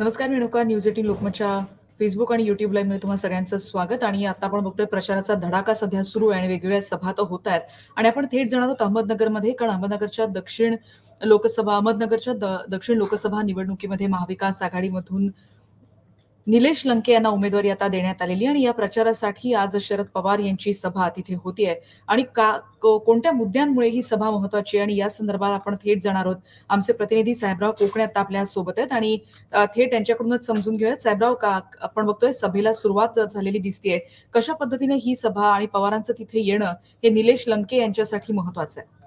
नमस्कार मी news eighteen लोकमतच्या फेसबुक आणि युट्यूब लाईव्हमध्ये तुम्हाला सगळ्यांचं स्वागत. आणि आता आपण बघतोय प्रचाराचा धडाका सध्या सुरू आहे आणि वेगवेगळ्या सभा तर होत आहेत. आणि आपण थेट जाणार आहोत अहमदनगरमध्ये कारण अहमदनगरच्या दक्षिण लोकसभा अहमदनगरच्या द- दक्षिण लोकसभा निवडणुकीमध्ये महाविकास आघाडीमधून निलेश लंके यांना उमेदवारी आता देण्यात आलेली आणि या प्रचारासाठी आज शरद पवार यांची सभा तिथे होतीये. आणि का को- कोणत्या मुद्द्यांमुळे ही सभा महत्वाची आहे? आणि या संदर्भात आपण थेट जाणार आहोत. आमचे प्रतिनिधी साहेबराव कोकण्यात आता आपल्यासोबत आहेत आणि थेट त्यांच्याकडूनच समजून घेऊयात. साहेबराव का आपण बघतोय सभेला सुरुवात झालेली दिसतीये. कशा पद्धतीने ही सभा आणि पवारांचं तिथे येणं हे निलेश लंके यांच्यासाठी महत्वाचं आहे?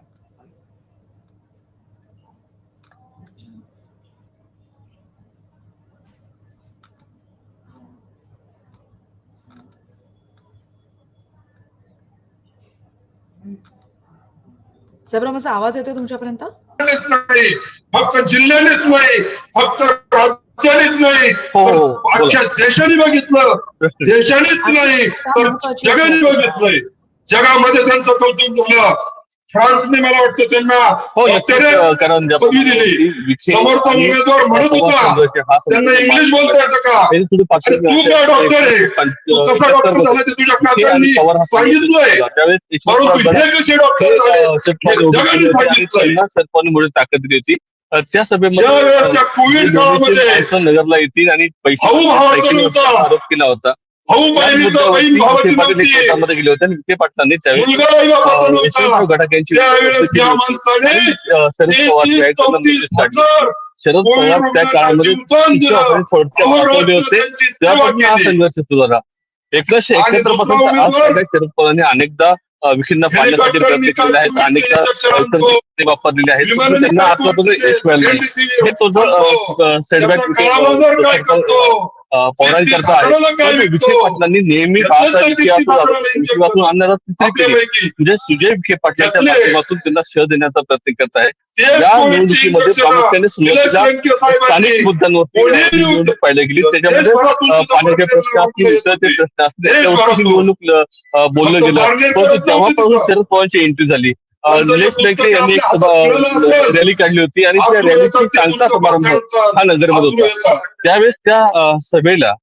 साहेबराव माझा आवाज येतोय तुमच्यापर्यंत? नाही फक्त जिल्ह्यानेच नाही फक्त राज्यानेच नाही. हो, तर हो, बोला. अख्ख्या देशाने बघितलं. देशानेच नाही तर जगाने बघितलंय. जगामध्ये त्यांचं कौतुक झालं. फ्रान्सने मला वाटतं त्यांना हो पदवी दिली. समोरचा उमेदवार म्हणत होता, त्यांना इंग्लिश बोलता येतं का तू काय डॉक्टर आहे? तू कसा डॉक्टर. झाला ते तुझ्या काकांनी सांगितलंय परंतु हे कसे डॉक्टर जगाने सांगितलंय ताकद दिली होती त्या सभेमध्ये कोविड काळामध्ये नगरला येतील आणि पैसे. आरोप केला होता भाऊ बहिणीचा बहीण भावाची नव्हती. गेले होते आणि विखे पाटलांनी त्यावेळेस मुलगा आई बापाचा अ, नव्हता यशवंतराव गडाख यांची त्यावेळेस उपस्थिती त्या होती. माणसाने आणि, अ, शरद पवार त्या काळामध्ये होते. हा. संघर्ष सुरू झाला. एकोणीशे आणि एकाहत्तरपासून दुसरा तर आज उमेदवार सगळ्या शरद पवारांनी अनेकदा विखिंना पाडण्यासाठी प्रयत्न केले आहेत. अनेकदा. वापरलेले आहेत. पण त्यांना तुमचे यश मिळालं हे तो. सेटबॅक पवारांकरता आहे विखे? पाटलांनी नेहमी इतिहासातून आणणारा म्हणजे सुजय विखे पाटलांच्या माध्यमातून त्यांना शह देण्याचा प्रयत्न करत आहे. या निवडणुकीमध्ये प्रामुख्याने सुरुवातीला स्थानिक मुद्द्यांवरती निवडणूक पाहिली गेली त्याच्यामध्ये पाण्याचे प्रश्न असतील इतर प्रश्न असतील. त्याच्यावरती ही. निवडणूक बोललं गेलं. परंतु तेव्हापासून शरद पवारांची एंट्री झाली. निलेश लंके यांनी एक सभा रॅली काढली होती आणि त्या रॅलीची सांगता समारंभ. हा नगरमध्ये आतून होता. त्यावेळेस त्या सभेला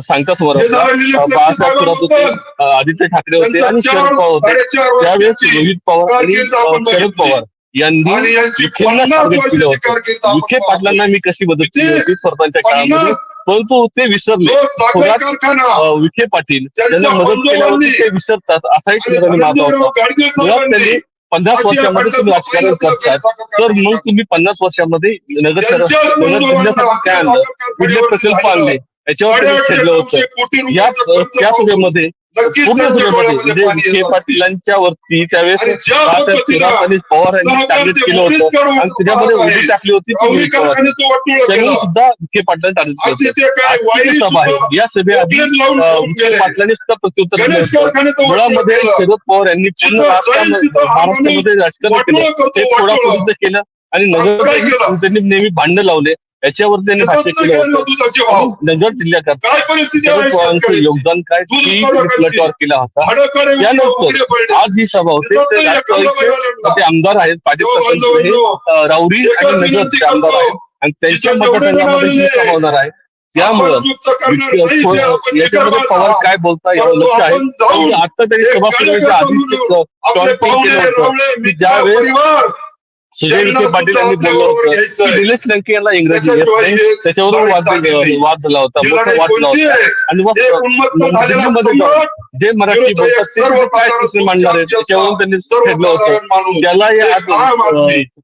सांगता समारंभ बाळासाहेब थोरात होते आदित्य ठाकरे होते आणि शरद पवार होते त्यावेळेस रोहित पवार आणि शरद. पवार यांनी विखेंना टार्गेट केलं होतं विखे. पाटलांना मी कशी मदत केली किती? होती स्वतःच्या काळामध्ये परंतु ते विसरले थोरात विखे पाटील त्यांना मदत बंधुभावांनी ते विसरतात असाही आणि ठिकाणी माझा होता मुळात त्यांनी पन्नास वर्षामध्ये तुम्ही राजकारण करतात तर. मग तुम्ही पन्नास वर्षामध्ये नगर शहर त्यांच्याच नगर बंधुभावांना जिल्ह्यासाठी काय आणलं कुठले प्रकल्प. आणले याच्यावर होतं या सभेमध्ये पूर्ण डोळ्यामध्ये म्हणजे विखे. पाटलांच्या वरती त्यावेळेस आणि पवार यांनी सरकारचे टार्गेट केलं मोठीच होतं कडवड आणि त्याच्यामध्ये. उडी टाकली होती त्यांनी. सुद्धा विखे पाटलांना टार्गेट केलं होतं सभा आहे या सभेआधी विखे. पाटलांनी सुद्धा प्रत्युत्तर दिलं मुळामध्ये. शरद पवार यांनी पूर्ण महाराष्ट्रामध्ये राजकारण केलं ते. थोडापर्यंत केलं आणि नगर? त्यांनी नेहमी भांडण लावले याच्यावर त्यांनी भाष्य केलं होतं. नगर जिल्ह्याकरता शेतकऱ्याची? योगदान काय? केला होता. भाडं उघडे यानंतर पडले. आज ही सभा होते. ते तर आमदार आहेत. अ, राऊरी आणि नगरचे आमदार. आहेत. आणि त्यांच्या मतदारसंघामध्ये सभा होणार आहे. त्यामुळं तर याच्यामध्ये पवार काय बोलता यावं परंतु लक्ष आहे. आता त्यांनी एक सभा आधीच मित्र, ज्यावेळेस सुजय विखे त्यांना पाटील यांनी बोललं आपल्याबरोबर होतं घ्यायचं की आहे. निलेश लंके यांना इंग्रजी येत त्याच्याशिवाय नाही त्याच्यावरून वाद. वाद झाला होता जिल्हा मोठा वाद झाला कोणती होता? आणि मग जे मराठी विरुद्ध बोलतात एक ते काय सर्वसाधारण प्रश्न मांडणार आहेत त्याच्यावरून त्यांनी ठरलं होतं. त्याला या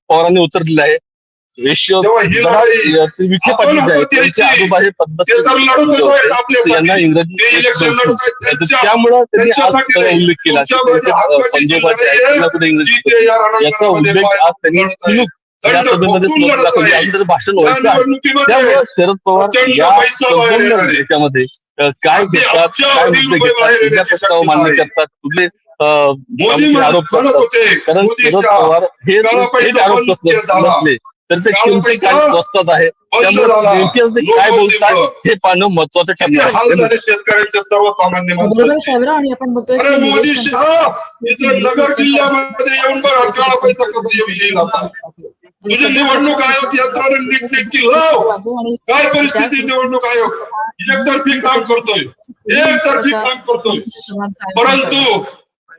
पवारांनी उत्तर दिलं आहे रेशिओ विखे पाटील. यांना इंग्रजी त्यामुळं त्यांनी आज. उल्लेख केला की तुमच्या त्यांचे, अ, हक्काची पंजाबाचे लढाई आहेत आहे. त्यांना कुठे इंग्रजी याचा उल्लेख आज त्यांनी. सुलूक या सभेमध्ये भाषण व्हायचं त्यामुळे शरद पवार या संपूर्ण. याच्यामध्ये काय घेतात काय मुद्दे घेतात प्रस्ताव मान्य. करतात कुठले आरोप करतात कारण शरद पवार हे आरोप. नसले तर ते पैसा काय स्वस्तात आहे? त्यामुळे काय बोलतात. हे पाहणं महत्वाचं ठरणार हाल आहे सर्वसामान्य आणि आपण बघतोय नगर जिल्ह्यामध्ये येऊन बघा काळा पैसा कसा येऊ येईल आता. तुझी निवडणूक आयोग यंत्रणा नीटनेटकी काय परिस्थिती निवडणूक आयोग? एकतर्फी काम करतोय. एकतर्फी काम करतोय. परंतु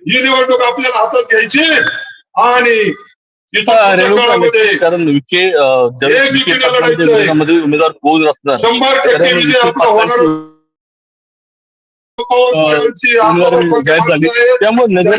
ही निवडणूक आपल्याला हातात घ्यायची आणि इथं आता रेणुका काळामध्ये लेखी कारण विखे अं, ज्यावेळेस एक विखे विकेट पाटलांच्या लढायचंय. विरोधामध्ये उमेदवार कोण असणार शंभर टक्के कारण विजय विखे आपला होणार पाटलांची साहेबांची उमेदवारी आपण जाहीर झाली माणसं आहेत. त्यामुळे नगर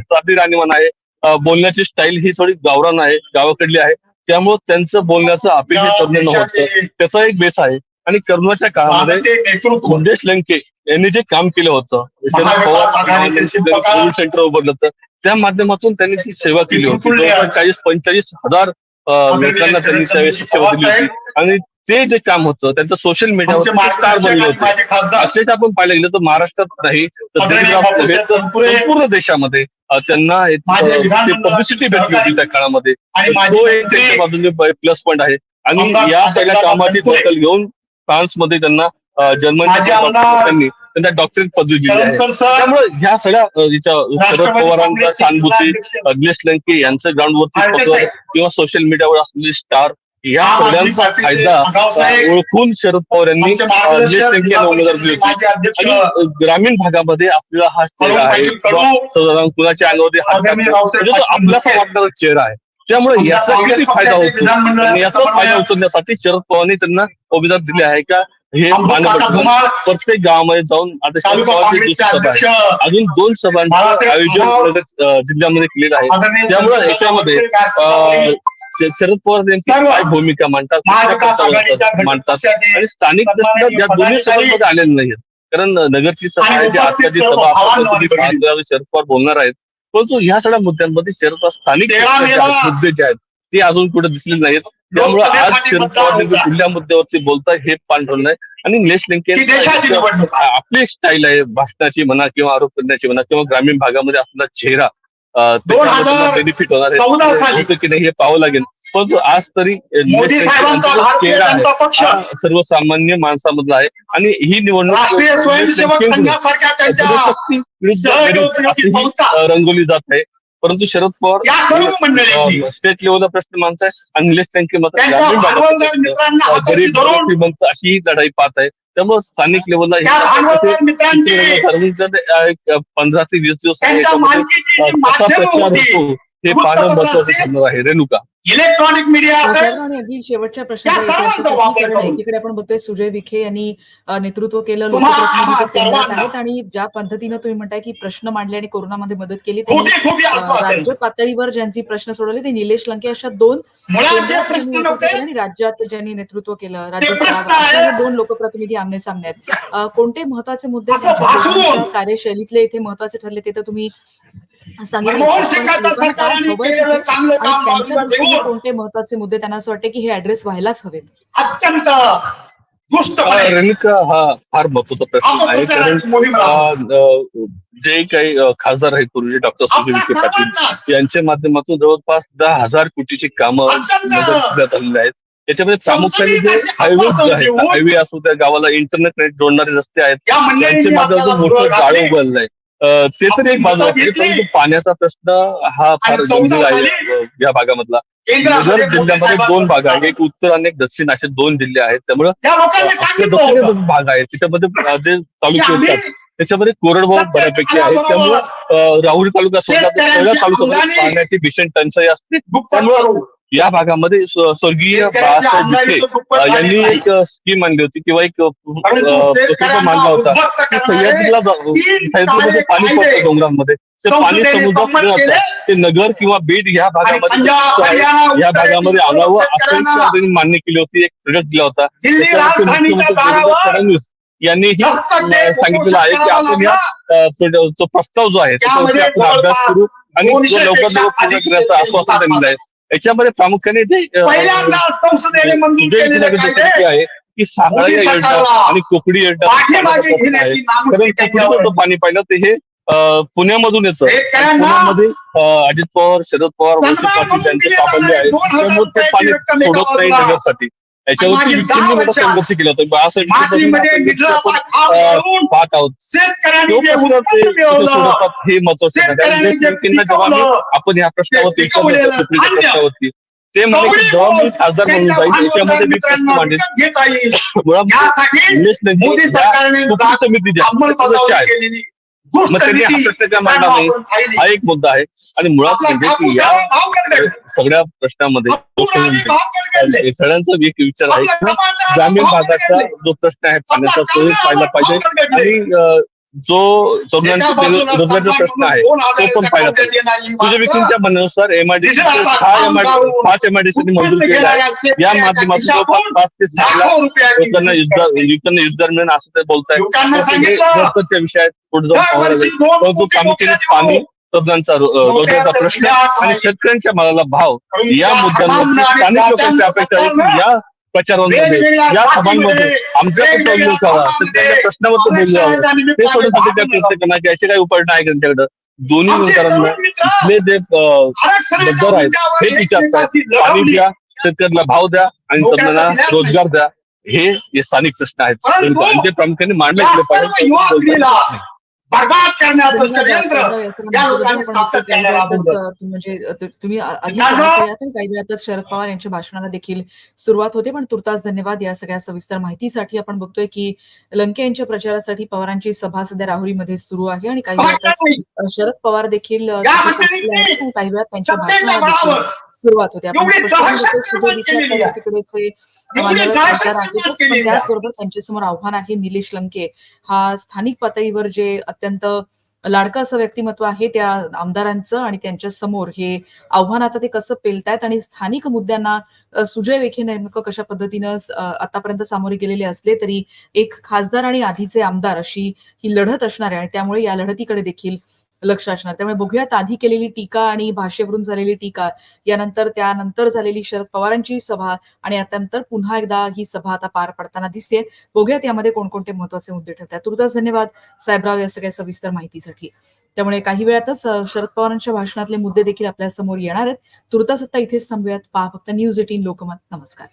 साधी राणीमान आहे. बोलण्याची स्टाईल ही थोडी गावरान आहे गावाकडली आहे. त्यामुळे त्यांचं बोलण्याचं अपील हे होतं त्याचा एक बेस आहे. आणि करोनाच्या काळामध्ये मंगेश लंके यांनी जे काम केलं होतं कोविड सेंटर उभारलं होतं. त्या माध्यमातून त्यांनी ती सेवा केली होती. चाळीस पंचेचाळीस हजार लोकांना त्यांनी त्यावेळेस सेवा दिली होती. आणि ते जे काम होतं त्यांचं सोशल मीडियावर असेच आपण पाहिलं गेलं तर महाराष्ट्रात नाही तर संपूर्ण देशामध्ये त्यांना पब्लिसिटी भेटली होती त्या काळामध्ये तो एक बाजूने प्लस पॉईंट आहे आणि या सगळ्या कामाची. दखल घेऊन फ्रान्समध्ये त्यांना जर्मनीच्या त्यांनी त्यांना डॉक्टरेट पदवी दिली आहे त्यामुळे ह्या सगळ्या शरद पवारांचा जिल्हाध्यक्ष. अग्नेश लंके यांचं ग्राउंडवरती. किंवा सोशल मीडियावर असलेली स्टार या सगळ्यांचा फायदा ओळखून शरद पवार यांनी ग्रामीण भागामध्ये आपल्याला हा चेहरा आहे. कुणाच्या अंगावरती. रावसाहेब म्हणजे आपलासा मुखे. वाटणारा चेहरा आहे. त्यामुळे याचा किती फायदा होतो? याचा फायदा उचलण्यासाठी शरद पवारांनी त्यांना उमेदवार दिले आहे का? हे प्रत्येक गावामध्ये जाऊन आता शरद पवारची सभा आहे. अजून दोन सभांचं आयोजन जिल्ह्यामध्ये केलेलं आहे. त्यामुळे याच्यामध्ये शरद पवार काय भूमिका मांडतात? मांडतात? आणि स्थानिक या दोन्ही सभांमध्ये आलेले नाहीत कारण नगरची सभा आहे जी सर्व सभा शरद पवार बोलणार आहेत. परंतु ह्या सगळ्या मुद्द्यांमध्ये शरद पवार स्थानिक मुद्दे जे आहेत ते अजून कुठे दिसले नाहीत त्यामुळे आज शरद पवार. कुठल्या मुद्द्यावरती बोलताय हे पांढरं नाही. आणि निलेश लंके यांचं. आपली स्टाईल आहे भाषणाची म्हणा किंवा आरोप करण्याची म्हणा किंवा ग्रामीण भागामध्ये असलेला चेहरा. बेनिफिट होणार आहे. होतं की नाही हे पाहावं लागेल. परंतु आज तरी हा सर्वसामान्य माणसामधला आहे. आणि ही निवडणूक रंगवली जात आहे. परंतु शरद पवार या सर्व स्टेट लेवलला प्रश्न मानताय आणि निलेश लंके मात्र त्यांच्या ग्रामीण भांडवलदार भागात मित्रांना अं, हाताशी गरीब धरून श्रीमंत अशी ही लढाई पाहत आहे. त्यामुळे स्थानिक लेवलला त्या भांडवलदार मित्रांची पंधरा ते वीस दिवस त्यांच्या याच्यामध्ये, मालकीची अं, जी कसा माध्यमं प्रचार होती होतो. हे पाहणं महत्वाचं ठरणार आहे रेणुका. इलेक्ट्रॉनिक मीडिया आणि अगदी शेवटच्या प्रश्नाकडे. एकीकडे आपण बघतोय सुजय विखे यांनी नेतृत्व केलं लोकप्रतिनिधित्व आहेत आणि ज्या पद्धतीनं तुम्ही म्हणताय की प्रश्न मांडले आणि कोरोनामध्ये मदत केली त्यांनी राज्य पातळीवर ज्यांची प्रश्न सोडवले ते निलेश लंके अशा दोन आणि राज्यात ज्यांनी नेतृत्व केलं हे दोन लोकप्रतिनिधी आमने सामने आहेत. कोणते महत्त्वाचे मुद्दे त्यांच्या कार्यशैलीतले इथे महत्त्वाचे ठरले ते तर तुम्ही कोणते महत्त्वाचे मुद्दे? त्यांना असं वाटते की हे ऍड्रेस व्हायलाच हवेत. अत्यंत हा फार महत्त्वाचा प्रश्न आहे कारण जे काही खासदार आहेत पूर्वी डॉक्टर आपल्या विखे पाटील यांच्या माध्यमातून जवळपास दहा हजार कोटीची कामं जिल्ह्यात आलेली आहेत. त्याच्यामध्ये प्रामुख्याने जे हायवे जे आहेत हायवे असो त्या गावाला इंटरनेट जोडणारे रस्ते आहेत या त्यांच्या माध्यमातून मोठं गृह जाळं घातले. ते तर एक बाजू असते. परंतु पाण्याचा प्रश्न हा फार गंभीर आहे या भागामधला. जिल्ह्यामध्ये दोन भाग आहेत एक उत्तर आणि एक दक्षिण असे दोन जिल्हे आहेत. त्यामुळे भाग आहे. त्याच्यामध्ये जे तालुके आम्ही येतात त्याच्यामध्ये कोरडवाहू बऱ्यापैकी आहे त्यामुळे राहुरी तालुका सोडला तर तालुक्यामध्ये आमदानी पाण्याची भीषण टंचाई असते. त्यामुळे. या भागामध्ये स्व- स्वर्गीय बाळासाहेब विखे यांनी. एक स्कीम आणली होती किंवा एक प्रकल्प मांडला होता. की सह्याद्रीला सह्याद्रीमध्ये पाणी पडतं डोंगरांमध्ये. ते पाणी समुद्रात. असतं. ते नगर किंवा बीड या भागामध्ये या भागामध्ये आणावं असं त्यांनी मान्य केली होती. एक प्रोजेक्ट दिला होता. मुख्यमंत्री फडणवीस देत सांगितलेलं आहे की आपण या जो प्रस्ताव जो आहे त्याच्यावरती आपण अभ्यास करू आणि लवकर लवकर पूर्ण करण्याचं आश्वासन दिलेलं आहे याच्यामध्ये प्रामुख्याने जे अ, पहिल्यांदा संसदेने मंजूर सुजय केलेले विखेंना कायदे विनंती आहे की साखळा योजना आणि कोकडी योजना पाणी पाहिलं ते हे पुण्यामधून येतं. पुण्यामध्ये अजित पवार शरद पवार वंचित पाटील यांचे प्राबल्य आहे. त्यामुळे ते पाणी सोडत नाही. नगरसाठी याच्यावरती मागील विखेंनी दहा मोठा वर्षात संघर्ष केला होता बाळासाहेब मातीमध्ये विखे निधनाचा घाम अ, घालून पाहत आहोत. हे महत्वाचं आपण ह्या प्रश्नावरती प्रश्नावरती. ते म्हणे की करून खासदार म्हणून जाईल याच्यामध्ये मी प्रश्न मांडेल मुळात निलेश मग त्यांनी हा प्रश्न का मांडला नाही हा एक मुद्दा आहे. आणि मुळात म्हणजे की या. सगळ्या प्रश्नामध्ये सगळ्यांचा एक विचार आहे. की ग्रामीण भागाचा. जो प्रश्न आहे पाण्याचा तो पाहिला पाहिजे. आणि जो रोजगारचा प्रश्न आहे तो पण पाहिला सुजय विखेंच्या म्हणण्यानुसार एमआयडीसी घाम एमआयडी पाच एमआयडीसीनी मंजूर केला आहे या माध्यमातून पाच ते सहा लोकांना युद्ध- मिळेल असं ते हे महत्त्वाच्या विषयात पुढे जाऊन परंतु प्रामुख्याने पाणी. तज्ञांचा रोजगारचा प्रश्न आणि शेतकऱ्यांच्या मालाला भाव या मुद्द्यांवरती स्थानिक लोकांची अपेक्षा आहे की या प्रचारांमध्ये या सभांमध्ये आमच्या तो बोलले जावं आरक्षणाच्या ते निमित्ताने सोडण्यासाठी त्या भाग प्रयत्न करण्याचे याचे काही त्यांच्याकडे. दोन्ही इथले जे आहेत हे विचारतात. एकमेकांशी पाणी लढवली. द्या शेतकऱ्याला भाव द्या आणि दिल्याच रोजगार द्या. हे स्थानिक प्रश्न आहेत. आणि ते प्रामुख्याने मांडले गेले पाहिजे बरबाद करण्याचं षडयंत्र म्हणजे तुम्ही सांगितलं काही वेळातच शरद पवार यांच्या भाषणाला देखील सुरुवात होते पण तुर्तास धन्यवाद या सगळ्या सविस्तर माहितीसाठी. आपण बघतोय की लंके यांच्या प्रचारासाठी पवारांची सभा सध्या राहुरीमध्ये सुरू आहे आणि काही वेळातच अ, शरद पवार देखील काही वेळात त्यांच्या भाषणाला सुरुवात होते आपण. तिकडेचे खासदार आहेतच पण. त्याचबरोबर त्यांच्यासमोर आव्हान आहे निलेश लंके हा स्थानिक पातळीवर जे अत्यंत लाडकं असं व्यक्तिमत्व आहे त्या आमदारांचं आणि त्यांच्यासमोर हे आव्हान आता ते कसं पेलतायत आणि स्थानिक मुद्द्यांना सुजय विखे नेमकं कशा पद्धतीनं आतापर्यंत सामोरे गेलेले असले तरी एक खासदार आणि आधीचे आमदार अशी ही लढत असणार आहे आणि त्यामुळे या लढतीकडे देखील लक्ष असणार. त्यामुळे बघूयात आधी केलेली टीका आणि भाषेवरून झालेली टीका यानंतर त्यानंतर झालेली शरद पवारांची सभा आणि त्यानंतर पुन्हा एकदा ही सभा आता पार पडताना दिसते बघूयात यामध्ये कोणकोणते महत्त्वाचे मुद्दे ठरतात. तुर्तास धन्यवाद साहेबराव या सगळ्या सविस्तर माहितीसाठी. त्यामुळे काही वेळातच शरद पवारांच्या भाषणातले मुद्दे देखील आपल्यासमोर येणार आहेत. तुर्तास आता इथेच थांबूयात. पहा फक्त न्यूज एटीन लोकमत. नमस्कार.